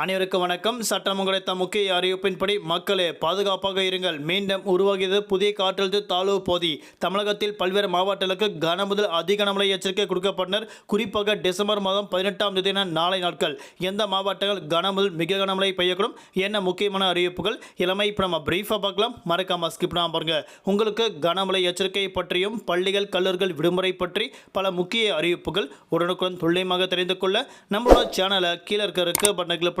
அனைவருக்கும் வணக்கம். சட்டம் கிடைத்த முக்கிய அறிவிப்பின்படி மக்களே பாதுகாப்பாக இருங்கள். மீண்டும் உருவாகியது புதிய காற்றழுத்த தாழ்வு பகுதி தமிழகத்தில் பல்வேறு மாவட்டங்களுக்கு கன முதல் அதிக கனமழை எச்சரிக்கை கொடுக்கப்பட்டனர். குறிப்பாக டிசம்பர் மாதம் பதினெட்டாம் தேதியான நாளை நாட்கள். எந்த மாவட்டங்கள் கன முதல் மிக கனமழை பெய்யக்கூடும்? என்ன முக்கியமான அறிவிப்புகள்? இளமை இப்போ நம்ம பிரீஃபாக பார்க்கலாம். மறக்காம ஸ்கிப் பாருங்க. உங்களுக்கு கனமழை எச்சரிக்கை பற்றியும் பள்ளிகள் கல்லூரிகள் விடுமுறை பற்றி பல முக்கிய அறிவிப்புகள் உடனுக்குடன் துல்லியமாக தெரிந்து கொள்ள நம்மளோட சேனலை கீழே இருக்க இருக்க பட்டனை கிளிக்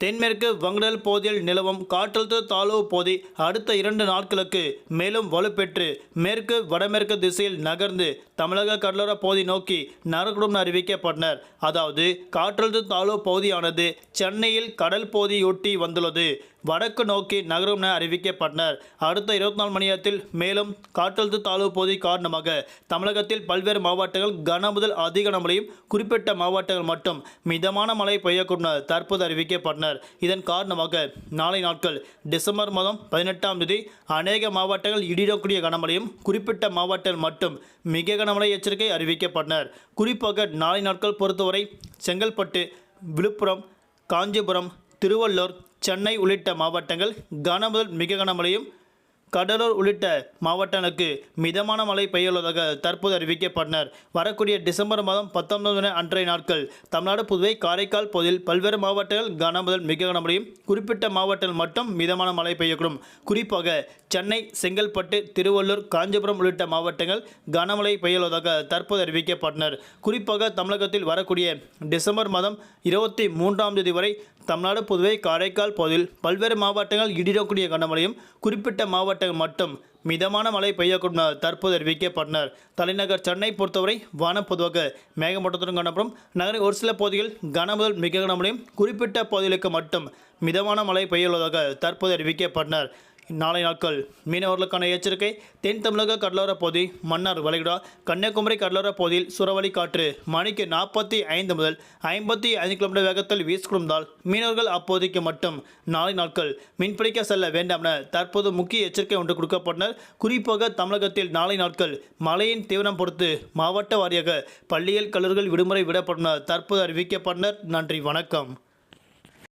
தென்மேற்கு வங்கடல் பகுதியில் நிலவும் காற்றழுத்த தாழ்வு பகுதி அடுத்த இரண்டு நாட்களுக்கு மேலும் வலுப்பெற்று மேற்கு வடமேற்கு திசையில் நகர்ந்து தமிழக கடலோர பகுதி நோக்கி நகரக்கூடும் அறிவிக்கப்பட்டனர். அதாவது காற்றழுத்த தாழ்வு பகுதியானது சென்னையில் கடல் பகுதியொட்டி வந்துள்ளது. வடக்கு நோக்கி நகரும் என அறிவிக்கப்பட்டனர். அடுத்த இருபத்தி நாலு மணி நேரத்தில் மேலும் காற்றழுத்த தாழ்வு பகுதி காரணமாக தமிழகத்தில் பல்வேறு மாவட்டங்கள் கன முதல் அதிக கனமழையும் குறிப்பிட்ட மாவட்டங்கள் மட்டும் மிதமான மழை பெய்யக்கூடும் தற்போது அறிவிக்கப்பட்டனர். இதன் காரணமாக நாளை நாட்கள் டிசம்பர் மாதம் பதினெட்டாம் தேதி அநேக மாவட்டங்கள் இடிடக்கூடிய கனமழையும் குறிப்பிட்ட மாவட்டங்கள் மட்டும் மிக கனமழை எச்சரிக்கை அறிவிக்கப்பட்டனர். குறிப்பாக நாளை நாட்கள் பொறுத்தவரை செங்கல்பட்டு விழுப்புரம் காஞ்சிபுரம் திருவள்ளூர் சென்னை உள்ளிட்ட மாவட்டங்கள் கன முதல் மிக கனமழையும் கடலூர் உள்ளிட்ட மாவட்டங்களுக்கு மிதமான மழை பெய்யுள்ளதாக தற்போது அறிவிக்கப்பட்டனர். வரக்கூடிய டிசம்பர் மாதம் பத்தொன்பது அன்றைய நாட்கள் தமிழ்நாடு புதுவை காரைக்கால் பகுதியில் பல்வேறு மாவட்டங்கள் கன முதல் மிக கனமழையும் குறிப்பிட்ட மாவட்டங்கள் மட்டும் மிதமான மழை பெய்யக்கூடும். குறிப்பாக சென்னை செங்கல்பட்டு திருவள்ளூர் காஞ்சிபுரம் உள்ளிட்ட மாவட்டங்கள் கனமழை பெய்யுள்ளதாக தற்போது அறிவிக்கப்பட்டனர். குறிப்பாக தமிழகத்தில் வரக்கூடிய டிசம்பர் மாதம் இருபத்தி மூன்றாம் தேதி வரை தமிழ்நாடு புதுவை காரைக்கால் பகுதியில் பல்வேறு மாவட்டங்கள் இடிடக்கூடிய கனமழையும் குறிப்பிட்ட மாவட்ட மாவட்டங்கள் மட்டும் மிதமான மழை பெய்யக்கூடும் என தற்போது அறிவிக்கப்பட்டனர். தலைநகர் சென்னை பொறுத்தவரை வானம் பொதுவாக மேகமூட்டத்துடன் காணப்படும். நகரின் ஒரு சில பகுதிகள் கன முதல் மிக கனமழையும் குறிப்பிட்ட பகுதிகளுக்கு மட்டும் மிதமான மழை பெய்யுள்ளதாக தற்போது அறிவிக்கப்பட்டனர். நாளை நாட்கள் மீனவர்களுக்கான எச்சரிக்கை. தென் தமிழக கடலோர பகுதி மன்னார் வளைகுடா கன்னியாகுமரி கடலோர பகுதியில் சுறவழி காற்று மணிக்கு நாற்பத்தி ஐந்து முதல் ஐம்பத்தி ஐந்து கிலோமீட்டர் வேகத்தில் வீசிக்கொண்டால் மீனவர்கள் அப்போதைக்கு மட்டும் நாளை நாட்கள் மீன்பிடிக்க செல்ல வேண்டாம் என தற்போது முக்கிய எச்சரிக்கை ஒன்று கொடுக்கப்பட்டனர். குறிப்பாக தமிழகத்தில் நாளை நாட்கள் மழையின் தீவிரம் பொறுத்து மாவட்ட வாரியாக பள்ளியில் கல்லூரிகள் விடுமுறை விடப்பட்டனர் தற்போது அறிவிக்கப்பட்டனர். நன்றி வணக்கம்.